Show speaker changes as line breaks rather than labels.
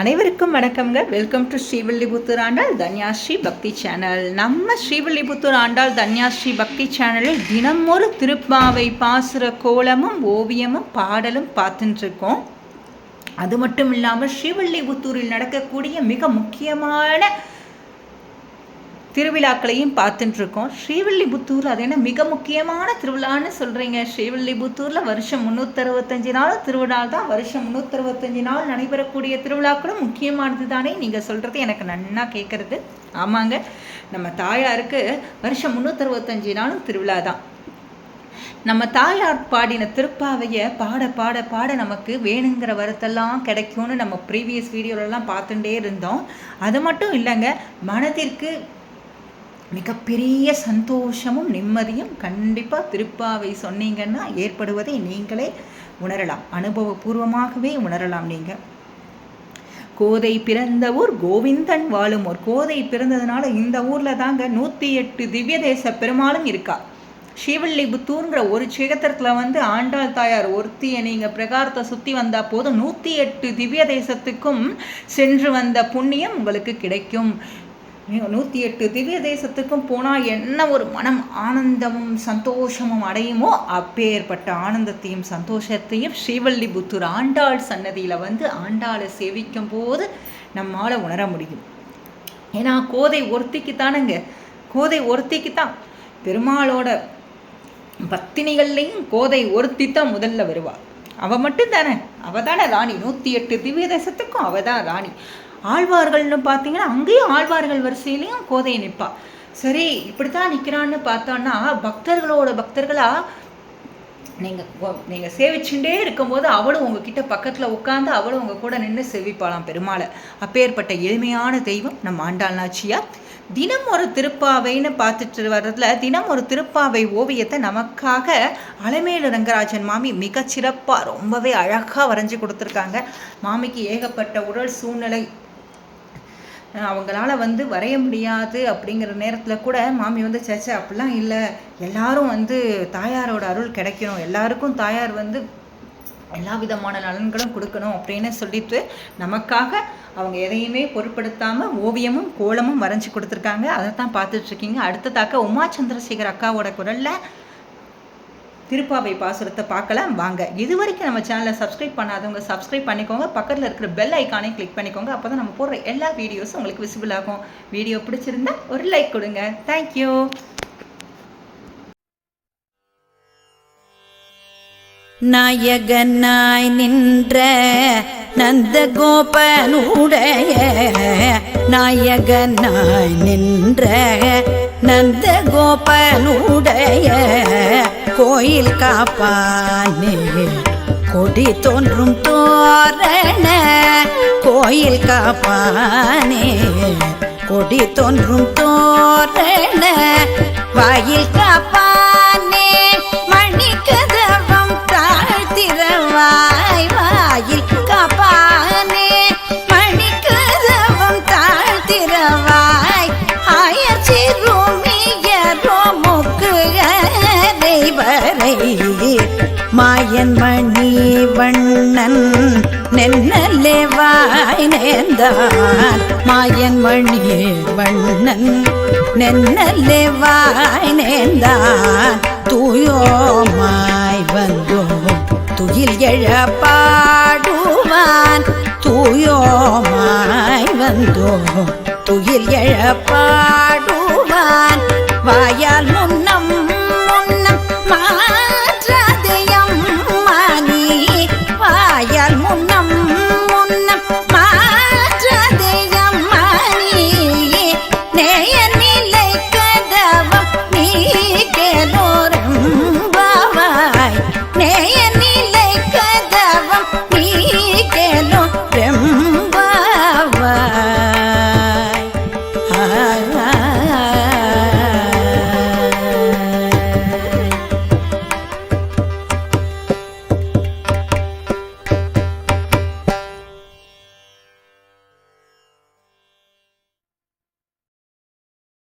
அனைவருக்கும் வணக்கம்ங்க. Welcome to Srivilliputhur Andal Dhanyashree Bhakthi channel. நம்ம ஸ்ரீவில்லிபுத்தூர் ஆண்டாள் தன்யாஸ்ரீ பக்தி சேனலில் தினமொரு திருப்பாவை பாசுர கோலமும் ஓவியமும் பாடலும் பார்த்துட்டுருக்கோம் அது மட்டும் இல்லாமல் ஸ்ரீவில்லிபுத்தூரில் நடக்கக்கூடிய மிக முக்கியமான திருவிழாக்களையும் பார்த்துட்டுருக்கோம். ஸ்ரீவில்லிபுத்தூர் அது என்ன மிக முக்கியமான திருவிழான்னு சொல்கிறீங்க ஸ்ரீவில்லிபுத்தூரில் வருஷம் முந்நூற்றறுபத்தஞ்சு நாள் திருவிழா தான் வருஷம் முந்நூற்றறுபத்தஞ்சு நாள் நடைபெறக்கூடிய திருவிழாக்களும் முக்கியமானது தானே நீங்கள் சொல்கிறது எனக்கு நன்னா கேட்குறது ஆமாங்க. நம்ம தாயாருக்கு வருஷம் முந்நூற்றறுபத்தஞ்சு நாளும் திருவிழா தான். நம்ம தாயார் பாடின திருப்பாவையை பாட பாட பாட நமக்கு வேணுங்கிற வரத்தெல்லாம் கிடைக்கும்னு நம்ம ப்ரீவியஸ் வீடியோலலாம் பார்த்துட்டே இருந்தோம். அது மட்டும் இல்லைங்க மனதிற்கு மிகப்பெரிய சந்தோஷமும் நிம்மதியும் கண்டிப்பாக திருப்பாவை சொன்னீங்கன்னா ஏற்படுவதை நீங்களே உணரலாம். அனுபவபூர்வமாகவே உணரலாம் நீங்கள் கோதை பிறந்த ஊர் கோவிந்தன் வாழும் ஊர். கோதை பிறந்ததுனால இந்த ஊரில் தாங்க நூற்றி எட்டு திவ்ய தேச பெருமாளும் இருக்கா. ஸ்ரீவில்லிபுத்தூர்ங்கிற ஒரு க்ஷேத்திரத்தில் வந்து ஆண்டாள் தாயார் ஒருத்தியை நீங்கள் பிரகாரத்தை சுற்றி வந்தால் போதும். நூற்றி எட்டு திவ்ய தேசத்துக்கும் சென்று வந்த புண்ணியம் உங்களுக்கு கிடைக்கும். நூற்றி எட்டு திவ்ய தேசத்துக்கும் போனால் என்ன ஒரு மனம் ஆனந்தமும் சந்தோஷமும் அடையுமோ அப்பேற்பட்ட ஆனந்தத்தையும் சந்தோஷத்தையும் ஸ்ரீவல்லிபுத்தூர் ஆண்டாள் சன்னதியில் வந்து ஆண்டாளை சேவிக்கும் போது நம்மால் உணர முடியும். ஏன்னா கோதை ஒருத்திக்கு தானுங்க கோதை ஒருத்திக்கு தான் பெருமாளோட பத்தினிகள்லையும் கோதை ஒருத்தி தான் முதல்ல வருவாள் அவள் மட்டும் தானே அவள் தானே ராணி. நூற்றி எட்டு திவ்ய தேசத்துக்கும் அவள் தான் ராணி. ஆழ்வார்கள்னு பார்த்தீங்கன்னா அங்கேயும் ஆழ்வார்கள் வரிசையிலையும் கோதை நிற்பா. சரி இப்படி தான் நிற்கிறான்னு பார்த்தோன்னா பக்தர்களோட பக்தர்களாக நீங்கள் நீங்கள் சேவிச்சுட்டே இருக்கும்போது அவளும் உங்ககிட்ட பக்கத்தில் உட்காந்து அவளும் உங்கள் கூட நின்று செவிப்பாளாம் பெருமாளை. அப்பேற்பட்ட எளிமையான தெய்வம் நம்ம ஆண்டாள் நாச்சியார். தினம் ஒரு திருப்பாவைன்னு பார்த்துட்டு வர்றதுல தினம் ஒரு திருப்பாவை ஓவியத்தை நமக்காக அலமேலு ரங்கராஜன் மாமி மிகச்சிறப்பாக ரொம்பவே அழகாக வரைஞ்சி கொடுத்துருக்காங்க. மாமிக்கு ஏகப்பட்ட உடல் சூழ்நிலை அவங்களால வந்து வரைய முடியாது அப்படிங்கிற நேரத்தில் கூட மாமி வந்து சேச்சே அப்படிலாம் இல்லை. எல்லாரும் வந்து தாயாரோட அருள் கிடைக்கணும். எல்லாருக்கும் தாயார் வந்து எல்லா விதமான நலன்களும் கொடுக்கணும். அப்படின்னு சொல்லிட்டு நமக்காக அவங்க எதையுமே பொருட்படுத்தாமல் ஓவியமும் கோலமும் வரைஞ்சி கொடுத்துருக்காங்க. அதை தான் பார்த்துட்ருக்கீங்க அடுத்ததாக்க உமா சந்திரசேகர் அக்காவோட குரலில் திருப்பாவை பாசுரத்தை பார்க்கலாம். வாங்க. இது வரைக்கும் நம்ம சேனலை சப்ஸ்கிரைப் பண்ணாதவங்க சப்ஸ்கிரைப் பண்ணிக்கோங்க. பக்கத்தில் இருக்கிற பெல் ஐக்கானே கிளிக் பண்ணிக்கோங்க. அப்போ தான் நம்ம போடுற எல்லா வீடியோஸும் உங்களுக்கு விசிபிள் ஆகும். வீடியோ பிடிச்சிருந்தா ஒரு லைக் கொடுங்க. தேங்க்யூ
நாயகனாய் நின்ற நந்தகோபனுடைய நாயகனாய் நின்ற நந்தகோபனுடைய கோயில் காப்பானே கொடி தோன்றும் தோரண கோயில் காப்பானே கொடி தோன்றும் தோரண வாயில் காப்ப அறைவரை மாயன் மணி வண்ணன் நென்னலே வாய் நேர்ந்தான் மாயன் மணி வண்ணன் நென்னலே வாய் நேர்ந்தான் தூயோமாய் வந்தோம் துயில் எழ பாடுவான். தூயோமாய் வந்தோம் துயில் எழ பாடு